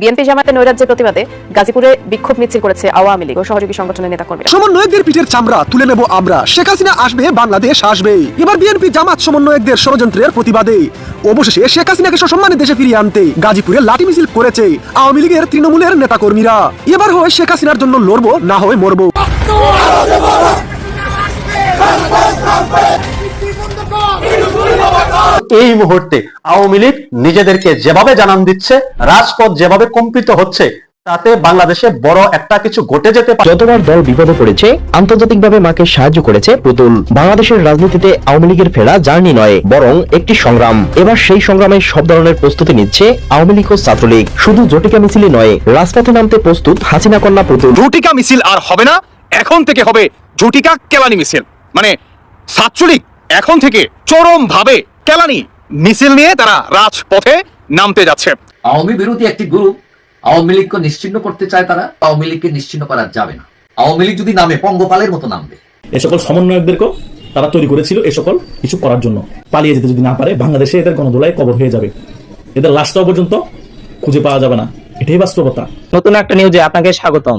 BNP জামাতে নৈরাজ্যের প্রতিবাদে গাজীপুরে বিক্ষোভ মিছিল করেছে আওয়ামী লীগ ও সহযোগী সংগঠনের নেতা নেতাকর্মীরা সমন্বয়কদের পিঠের চামড়া তুলে নেব আমরা শেখ হাসিনা আসবে বাংলাদেশ আসবে এবার বিএনপি জামাত সমন্বয়কদের ষড়যন্ত্রের প্রতিবাদে অবশেষে শেখ হাসিনাকে সসম্মানে দেশে ফিরিয়ে আনতে গাজীপুরে লাঠি মিছিল করেছে আওয়ামী লীগের তৃণমূলের নেতাকর্মীরা এবার হয় শেখ হাসিনার জন্য লড়বো না হয় মরবো এই মুহূর্তে আওয়ামী লীগ নিজেদেরকে যেভাবে জানান দিচ্ছে রাজপথ যেভাবে কম্পিত হচ্ছে তাতে বাংলাদেশে বড় একটা কিছু ঘটে যেতে পারে। যতবার দল বিপদে পড়েছে আন্তর্জাতিকভাবে মাকে সাহায্য করেছে পুতুল। বাংলাদেশের রাজনীতিতে আওয়ামী লীগের ফেরা জার্নি নয় বরং একটি সংগ্রাম। এবার সেই সংগ্রামে সব ধরনের প্রস্তুতি নিচ্ছে আওয়ামী লীগ ও ছাত্রলীগ। শুধু জটিকা মিছিলই নয় রাজপথে নামতে প্রস্তুত হাসিনা কন্যা পুতুল। ঝুটিকা মিছিল আর হবে না এখন থেকে হবে ঝুটিকা কেলানি মিছিল। মানে ছাত্রলীগ এখন থেকে চরম ভাবে কেলানি মিছিল নিয়ে তারা রাজপথে নামতে যাচ্ছে। আওয়ামী বিরোধী একটি গ্রুপ আওয়ামী লীগকে নিশ্চিন্ন করতে চায় তারা আওয়ামী লীগকে নিশ্চিন্ন করা যাবে না। আওয়ামী লীগ যদি নামে পঙ্গপালের মতো নামবে। এ সকল সমন্বয়কদেরকেও তারা তৈরি করেছিল এ সকল কিছু করার জন্য। পালিয়ে যেতে যদি না পারে বাংলাদেশে এদের গণদোলায় কবর হয়ে যাবে। এদের লাশটাও পর্যন্ত খুঁজে পাওয়া যাবে না। এটাই বাস্তবতা। নতুন একটা নিউজে আপনাকে স্বাগতম।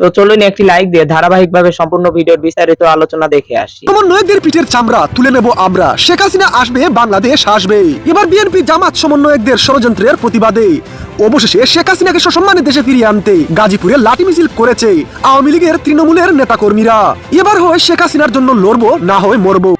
তো চলুন একটি লাইক দিয়ে ধারাবাহিকভাবে সম্পূর্ণ ভিডিওর বিস্তারিত আলোচনা দেখে আসি। সমন্বয়কদের পিঠের চামড়া তুলে নেব আমরা। শেখ হাসিনা আসবে, বাংলাদেশ আসবে। এবার বিএনপি জামাত সমন্বয়কদের ষড়যন্ত্রের প্রতিবাদে। অবশেষে শেখ হাসিনাকে সসম্মানে দেশে ফিরিয়ে আনতে গাজীপুরে লাঠি মিছিল করেছে আওয়ামী লীগের তৃণমূলের নেতাকর্মীরা। এবার হয় শেখ হাসিনার জন্য লড়বো, না হয় মরবো।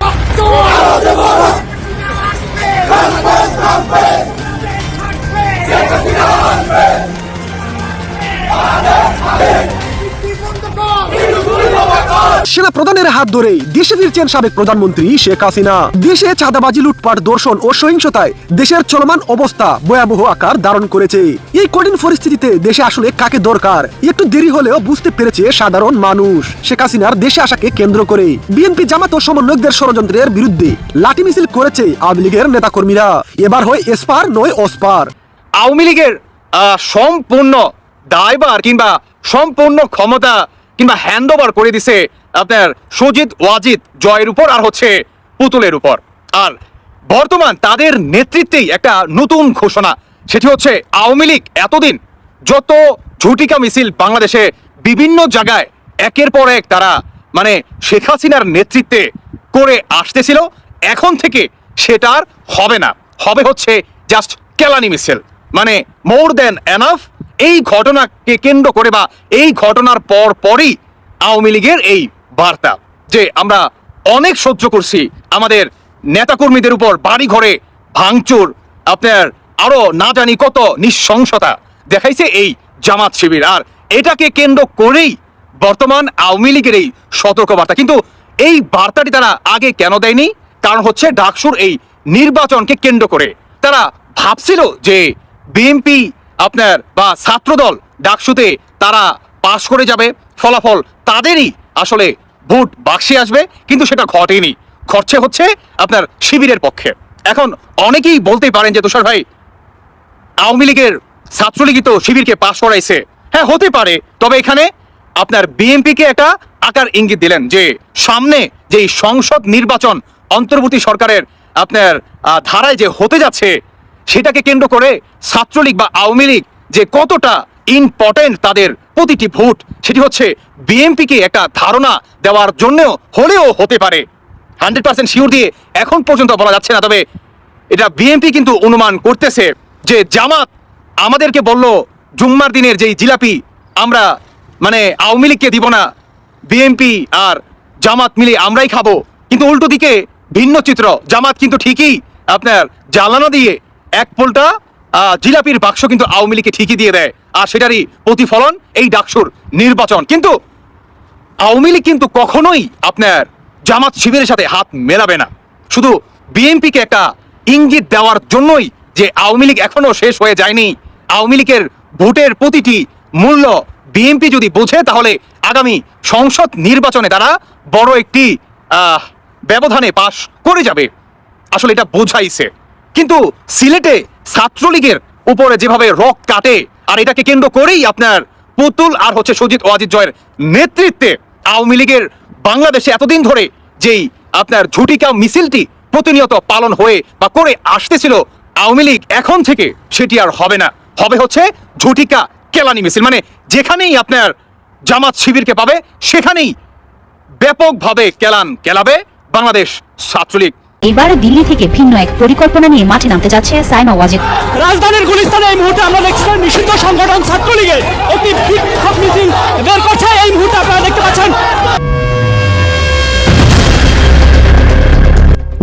সেনা প্রধানের হাত ধরেই দেশে ফিরছেন সাবেক প্রধানমন্ত্রী শেখ হাসিনা। দেশে চাঁদাবাজি, লুটপাট, দর্শন ও সহিংসতায় দেশের চলমান অবস্থা ভয়াবহ আকার ধারণ করেছে। এই কঠিন পরিস্থিতিতে দেশে আসলে কাকে দরকার? একটু দেরি হলেও বুঝতে পেরেছে সাধারণ মানুষ। শেখ হাসিনার দেশে আসাকে কেন্দ্র করে বিএনপি জামাত ও সমন্বয়কদের ষড়যন্ত্রের বিরুদ্ধে লাঠি মিছিল করেছে আওয়ামী লীগের নেতাকর্মীরা। এবার হয় এসপার, নয় অসপার। আওয়ামী লীগের সম্পূর্ণ দায়ভার কিংবা সম্পূর্ণ ক্ষমতা কিংবা হ্যান্ড ওভার করে দিছে আপনার সজিদ ওয়াজিদ, জয়ের উপর আর হচ্ছে পুতুলের উপর। আর বর্তমান তাদের নেতৃত্বেই একটা নতুন ঘোষণা, সেটি হচ্ছে আওয়ামী লীগ এতদিন যত ঝুটিকা মিছিল বাংলাদেশে বিভিন্ন জায়গায় একের পর এক তারা মানে শেখ হাসিনার নেতৃত্বে করে আসতেছিল, এখন থেকে সেটা আর হবে না। হবে হচ্ছে জাস্ট কেলানি মিছিল। মানে মোর দেন এনাফ এই ঘটনাকে কেন্দ্র করে বা এই ঘটনার পর পরই আওয়ামী লীগের এই বার্তা যে আমরা অনেক সহ্য করছি, আমাদের নেতাকর্মীদের উপর বাড়ি ঘরে ভাঙচুর, আপনার আরও না জানি কত নিঃশংসতা দেখাইছে এই জামাত শিবির। আর এটাকে কেন্দ্র করেই বর্তমান আওয়ামী লীগের এই সতর্কবার্তা। কিন্তু এই বার্তাটি তারা আগে কেন দেয়নি? কারণ হচ্ছে ডাকসুর এই নির্বাচনকে কেন্দ্র করে তারা ভাবছিল যে বিএনপি আপনার বা ছাত্রদল ডাকসুতে তারা পাশ করে যাবে, ফলাফল তাদেরই আসলে ভোট বাক্সে আসবে, কিন্তু সেটা ঘটেনি। ঘটছে হচ্ছে আপনার শিবিরের পক্ষে। এখন অনেকেই বলতেই পারেন যে তুষার ভাই, আওয়ামী লীগের ছাত্রলীগই তো শিবিরকে পাশ করাইছে। হ্যাঁ হতে পারে, তবে এখানে আপনার বিএনপিকে একটা আকার ইঙ্গিত দিলেন যে সামনে যে সংসদ নির্বাচন অন্তর্বর্তী সরকারের আপনার ধারায় যে হতে যাচ্ছে সেটাকে কেন্দ্র করে ছাত্রলীগ বা আওয়ামী লীগ যে কতটা ইম্পর্টেন্ট তাদের প্রতিটি ভোট, সেটি হচ্ছে বিএনপিকে একটা ধারণা দেওয়ার জন্যও হলেও হতে পারে। হান্ড্রেড পার্সেন্ট শিওর দিয়ে এখন পর্যন্ত বলা যাচ্ছে না, তবে এটা বিএনপি কিন্তু অনুমান করতেছে যে জামাত আমাদেরকে বলল, জুম্মার দিনের যেই জিলাপি আমরা মানে আওয়ামী লীগকে দিব না, বিএনপি আর জামাত মিলে আমরাই খাব। কিন্তু উল্টো দিকে ভিন্ন চিত্র, জামাত কিন্তু ঠিকই আপনার জ্বালানো দিয়ে এক পোলটা জিলাপির বাক্স কিন্তু আওয়ামী লীগকে ঠিকই দিয়ে দেয়। আর সেটারই প্রতিফলন এই ডাকসুর নির্বাচন। কিন্তু আওয়ামী লীগ কিন্তু কখনোই আপনার জামাত শিবিরের সাথে হাত মেলাবে না। শুধু বিএনপিকে একটা ইঙ্গিত দেওয়ার জন্যই যে আওয়ামী লীগ এখনও শেষ হয়ে যায়নি। আওয়ামী লীগের ভোটের প্রতিটি মূল্য বিএনপি যদি বোঝে, তাহলে আগামী সংসদ নির্বাচনে তারা বড় একটি ব্যবধানে পাশ করে যাবে। আসলে এটা বোঝাইছে। কিন্তু সিলেটে ছাত্রলীগের উপরে যেভাবে রক কাটে, আর এটাকে কেন্দ্র করেই আপনার পুতুল আর হচ্ছে সজিত ওয়াজিদ জয়ের নেতৃত্বে আওয়ামী লীগের বাংলাদেশে এতদিন ধরে যেই আপনার ঝুটিকা মিছিলটি প্রতিনিয়ত পালন হয়ে বা করে আসতেছিল আওয়ামী লীগ, এখন থেকে সেটি আর হবে না। হবে হচ্ছে ঝুটিকা কেলানি মিছিল। মানে যেখানেই আপনার জামাত শিবিরকে পাবে, সেখানেই ব্যাপকভাবে কেলান কেলাবে বাংলাদেশ ছাত্রলীগ। এবার দিল্লি থেকে ভিন্ন এক পরিকল্পনা নিয়ে মাঠে নামতে যাচ্ছে সাইমা ওয়াজেদ। রাজধানীর গুলিস্তানে এই মুহূর্তে আমরা দেখছি নিষিদ্ধ সংগঠন ছাত্রলীগের একটি বিক্ষোভ মিছিল বের করছে। এই মুহূর্তে আপনারা দেখতে পাচ্ছেন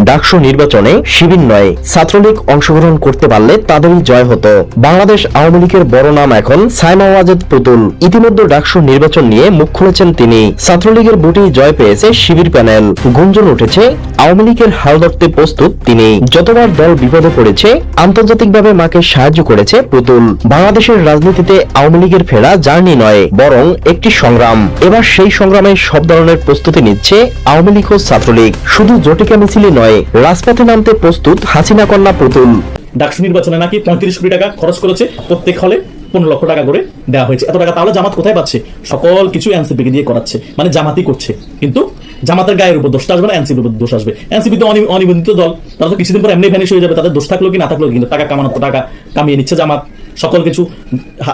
ডাকসু নির্বাচনে শিবির নয়, ছাত্রলীগ অংশগ্রহণ করতে পারলে তাদেরই জয় হতো। বাংলাদেশ আওয়ামী লীগের বড় নাম এখন সাইমা ওয়াজেদ পুতুল। ইতিমধ্যে ডাকসু নির্বাচন নিয়ে মুখ খুলেছেন তিনি। ছাত্রলীগের বুটেই জয় পেয়েছে শিবির প্যানেল। গুঞ্জন উঠেছে, আওয়ামী লীগের হাল ধরতে প্রস্তুত তিনি। যতবার দল বিপদে পড়েছে, আন্তর্জাতিকভাবে মাকে সাহায্য করেছে পুতুল। বাংলাদেশের রাজনীতিতে আওয়ামী লীগের ফেরা জার্নি নয়, বরং একটি সংগ্রাম। এবার সেই সংগ্রামে সব ধরনের প্রস্তুতি নিচ্ছে আওয়ামী লীগ ও ছাত্রলীগ। শুধু জটিকা মিছিলই নয় রাজপথে নামতে প্রস্তুত হাসিনা কন্যা পুতুল। ডাকসু নির্বাচনে নাকি পঁয়ত্রিশ কোটি টাকা খরচ করেছে, প্রত্যেক হলে পনেরো লক্ষ টাকা করে দেওয়া হয়েছে। এত টাকা তাহলে জামাত কোথায় পাচ্ছে? সকল কিছু এনসিপি কে দিয়ে করাচ্ছে মানে জামাতই করছে। কিন্তু জামাতের গায়ের উপর দোষটা আসবে না, এনসিপির উপর দোষ আসবে। এনসিপি তো অনিবন্ধিত দল, তারা তো কিছুদিন পর এমনি ভ্যানিশ হয়ে যাবে, তাদের দোষ থাকল কি না থাকল কিন্তু টাকা কামানো টাকা, কামিয়ে নিচ্ছে জামাত। সকল কিছু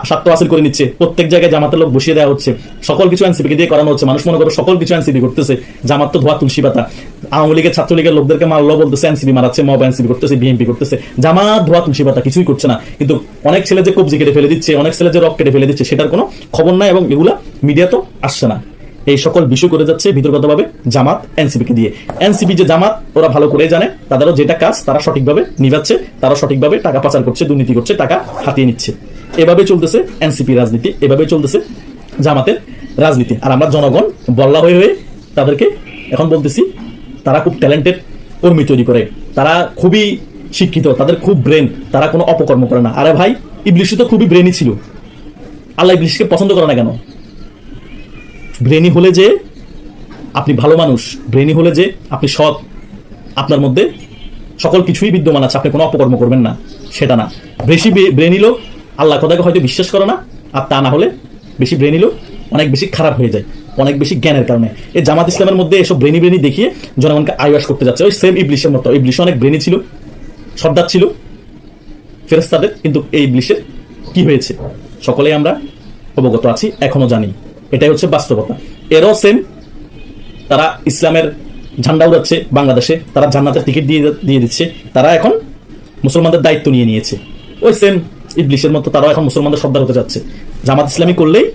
স্বার্থ হাসিল করে নিচ্ছে। প্রত্যেক জায়গায় জামাতের লোক বসিয়ে দেওয়া হচ্ছে। সকল কিছু এনসিপি কে দিয়ে করানো হচ্ছে। মানুষ মনে করো সকল কিছু এনসিপি করতেছে। জামাত তো ধোয়া তুলসী পাতা। আওয়ামী লীগের ছাত্রলীগের লোকদেরকে মারলো বলতেছে এনসিপি মারাচ্ছে মব এনসিপি করতেছে বিএনপি করতেছে। জামাত ধোয়া তুলসী পাতা কিছুই করছে না। কিন্তু অনেক ছেলে যে কবজি কেটে ফেলে দিচ্ছে, অনেক ছেলে যে রক কেটে ফেলে দিচ্ছে, সেটার কোনো খবর নাই এবং এগুলা মিডিয়া তো আসছে না। এই সকল বিষয় করে যাচ্ছে বিতর্কতভাবে জামাত এনসিপি কে দিয়ে। এনসিপি যে জামাত, ওরা ভালো করে জানে, তাদেরও যেটা কাজ, তারা সঠিকভাবে নিভাচ্ছে, তারা সঠিকভাবে টাকা পাচার করছে, দুর্নীতি করছে, টাকা হাতিয়ে নিচ্ছে। এভাবে চলতেছে এনসিপি রাজনীতি, এভাবে চলতেছে জামাতের রাজনীতি। আর আমরা জনগণ, বল্লা হয়ে হয়ে তাদেরকে এখন বলতেছি, তারা খুব ট্যালেন্টেড কর্মী তৈরি করে। তারা খুবই শিক্ষিত, তাদের খুব ব্রেন তারা কোনো অপকর্ম করে না। আরে ভাই ইবলিশ তো খুবই ব্রেনই ছিল। আল্লাহ ইবলিশকে পছন্দ করে না কেন? ব্রেনি হলে যে আপনি ভালো মানুষ, ব্রেনি হলে যে আপনি সৎ, আপনার মধ্যে সকল কিছুই বিদ্যমান আছে, আপনি কোনো অপকর্ম করবেন না, সেটা না। বেশি ব্রেনি লোক আল্লাহ কথাকে হয়তো বিশ্বাস করে না, আর তা না হলে বেশি ব্রেনি লোক অনেক বেশি খারাপ হয়ে যায়, অনেক বেশি জ্ঞানের কারণে। এই জামাত ইসলামের মধ্যে এসব ব্রেনি ব্রেনি দেখিয়ে জনগণকে আইওয়াস করতে যাচ্ছে। ওই সেম ইবলিশের মতো, ইবলিশ অনেক ব্রেনি ছিল, সর্দার ছিল ফেরেস্তাদের কিন্তু এই ইবলিশের কি হয়েছে? সকলেই আমরা অবগত আছি এখনও জানি। এটাই হচ্ছে বাস্তবতা। এরও সেম তারা ইসলামের ঝান্ডা উড়াচ্ছে বাংলাদেশে, তারা জান্নাতের টিকিট দিয়ে দিয়ে দিচ্ছে, তারা এখন মুসলমানদের দায়িত্ব নিয়ে নিয়েছে। ওই সেম ইবলিশের মতো তারাও এখন মুসলমানদের সর্দার হতে যাচ্ছে। জামাত ইসলামী করলেই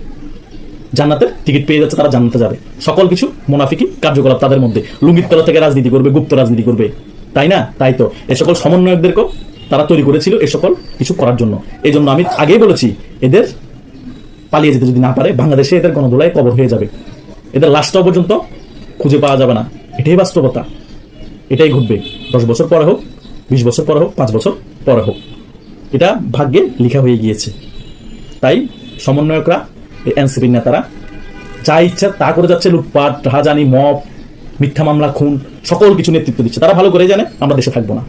জান্নাতের টিকিট পেয়ে যাচ্ছে, তারা জান্নাতে যাবে। সকল কিছু মুনাফিকি কার্যকলাপ তাদের মধ্যে। লুঙ্গির তলা থেকে রাজনীতি করবে, গুপ্ত রাজনীতি করবে। তাই না? তাই তো। এ সকল সমন্বয়কদেরকেও তারা তৈরি করেছিল এ সকল কিছু করার জন্য। এই জন্য আমি আগেই বলেছি, এদের পালিয়ে যেতে যদি না পারে, বাংলাদেশে এদের গণদোলায় কবর হয়ে যাবে। এদের লাশটাও পর্যন্ত খুঁজে পাওয়া যাবে না। এটাই বাস্তবতা। এটাই ঘটবে। দশ বছর পরে হোক, বিশ বছর পরে হোক, পাঁচ বছর পরে হোক। এটা ভাগ্যে লেখা হয়ে গিয়েছে। তাই সমন্বয়করা এনসিপির নেতারা, যা ইচ্ছা তা করে যাচ্ছে, লুটপাট, রাহাজানি, মব, মিথ্যা মামলা, খুন, সকল কিছু নেতৃত্ব দিচ্ছে। তারা ভালো করে জানে, আমরা দেশে থাকব না।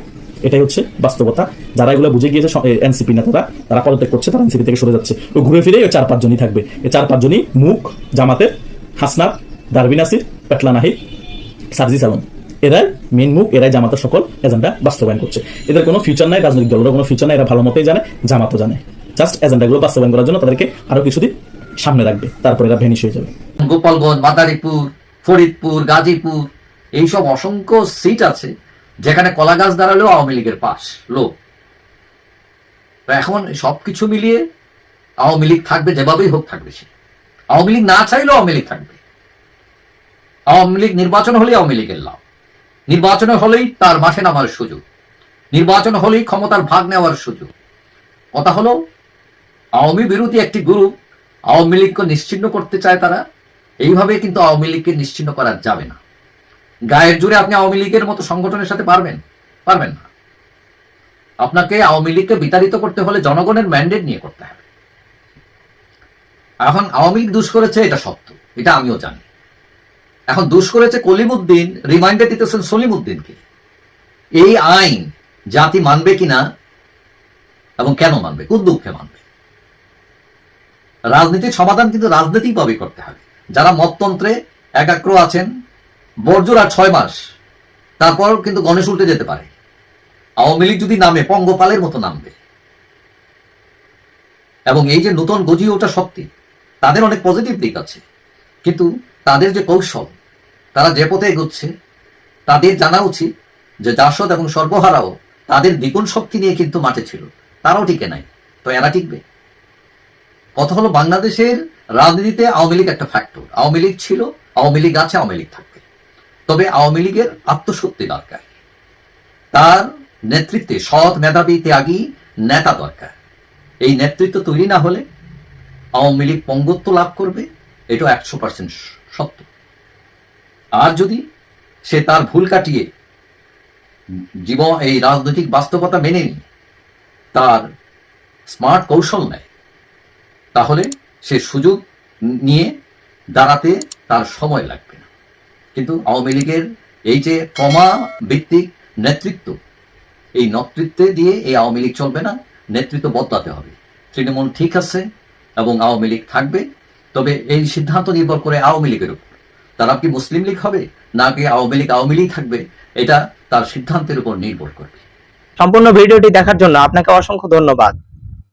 এটাই হচ্ছে বাস্তবতা। যারা এগুলো বুঝে গিয়েছে এনসিপি নেতারা, তারা পদত্যাগ করছে, তারা এনসিপি থেকে সরে যাচ্ছে। ও ঘুরে ফিরে ওই চার পাঁচজনই থাকবে। এই চার পাঁচজনই মুখ, জামাতের, হাসনাত, দারবিন নাসির পেটলা নাহিদ এরাই মেন মুখ, এরাই জামাতের সকল এজেন্ডা বাস্তবায়ন করছে। এদের কোনো ফিউচার নাই, রাজনৈতিক দলের কোনো ফিউচার নাই, এরা ভালো মতোই জানে, জামাতও জানে। জাস্ট এজেন্ডাগুলো বাস্তবায়ন করার জন্য তাদেরকে আরও কিছুদিন সামনে রাখবে। তারপরে এরা ভেনিশ হয়ে যাবে। গোপালগঞ্জ, মাদারীপুর, ফরিদপুর, গাজীপুর, এইসব অসংখ্য সিট আছে। যেখানে কলা গাছ দাঁড়ালেও আওয়ামী লীগের পাশ তো এখন সবকিছু মিলিয়ে আওয়ামী লীগ থাকবে, যেভাবেই হোক থাকবে সে। আওয়ামী লীগ না চাইলেও আওয়ামী লীগ থাকবে। আওয়ামী লীগ নির্বাচন হলেই আওয়ামী লীগের লাভ। নির্বাচন হলেই তার মাঠে নামার সুযোগ। নির্বাচন হলেই ক্ষমতার ভাগ নেওয়ার সুযোগ। কথা হলো, আওয়ামী বিরোধী একটি গ্রুপ আওয়ামী লীগকে নিশ্চিন্ন করতে চায় তারা, এইভাবে কিন্তু আওয়ামী লীগকে নিশ্চিন্ন করা যাবে না। গায়ের জুড়ে আপনি আওয়ামী লীগের মতো সংগঠনের সাথে পারবেন? পারবেন না। আপনাকে আওয়ামী লীগকে বিতাড়িত করতে হলে জনগণের ম্যান্ডেট নিয়ে করতে হবে। এখন আওয়ামী লীগ দুষ করেছে, এটা সত্য। এটা আমিও জানি। এখন দোষ করেছে কলিমুদ্দিন রিমাইন্ডার দিতেছেন সলিমুদ্দিনকে। এই আইন জাতি মানবে কিনা এবং কেন মানবে? কোন দুঃখে মানবে? রাজনীতির সমাধান কিন্তু রাজনীতিকভাবে করতে হবে। যারা মততন্ত্রে একাগ্র আছেন বর্জুর আর ছয় মাস। তারপর কিন্তু গণেশ উল্টে যেতে পারে। আওয়ামী লীগ যদি নামে, পঙ্গপালের মতো নামবে। এবং এই যে নতুন গজিয়ে ওঠা শক্তি তাদের অনেক পজিটিভ দিক আছে। কিন্তু তাদের যে কৌশল, তারা যে পথে এগোচ্ছে, তাদের জানা উচিত যে জাসদ এবং সর্বহারাও তাদের দ্বিগুণ শক্তি নিয়ে কিন্তু মাঠে ছিল। তারাও টিকে নাই। তো এরা টিকবে। কথা হলো বাংলাদেশের রাজনীতিতে আওয়ামী লীগ একটা ফ্যাক্টর আওয়ামী লীগ ছিল, আওয়ামী লীগ আছে, আওয়ামী লীগ থাকবে। তবে আওয়ামী লীগের আত্মশক্তি দরকার। তার নেতৃত্বে সৎ মেধাবী ত্যাগী নেতা দরকার। এই নেতৃত্ব তৈরি না হলে আওয়ামী লীগ পঙ্গত্ব লাভ করবে এটা একশো পার্সেন্ট সত্য। আর যদি সে তার ভুল কাটিয়ে জীবন, এই রাজনৈতিক বাস্তবতা মেনে নিয়ে তার স্মার্ট কৌশল নেয়, তাহলে সে সুযোগ নিয়ে দাঁড়াতে তার সময় লাগবে। না কিন্তু আওয়ামী লীগের এই যে ক্রমা ভিত্তিক নেতৃত্ব, এই নেতৃত্বে দিয়ে এই আওয়ামী লীগ চলবে না, নেতৃত্ব বদলাতে হবে। তৃণমূল ঠিক আছে এবং আওয়ামী লীগ থাকবে, তবে এই সিদ্ধান্ত নির্ভর করে আওয়ামী লীগের উপর। তারা কি মুসলিম লীগ হবে, নাকি আওয়ামী লীগ আওয়ামী লীগ থাকবে, এটা তার সিদ্ধান্তের উপর নির্ভর করবে। সম্পূর্ণ ভিডিওটি দেখার জন্য আপনাকে অসংখ্য ধন্যবাদ।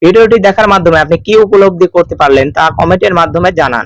ভিডিওটি দেখার মাধ্যমে আপনি কি উপলব্ধি করতে পারলেন তা কমেন্টের মাধ্যমে জানান।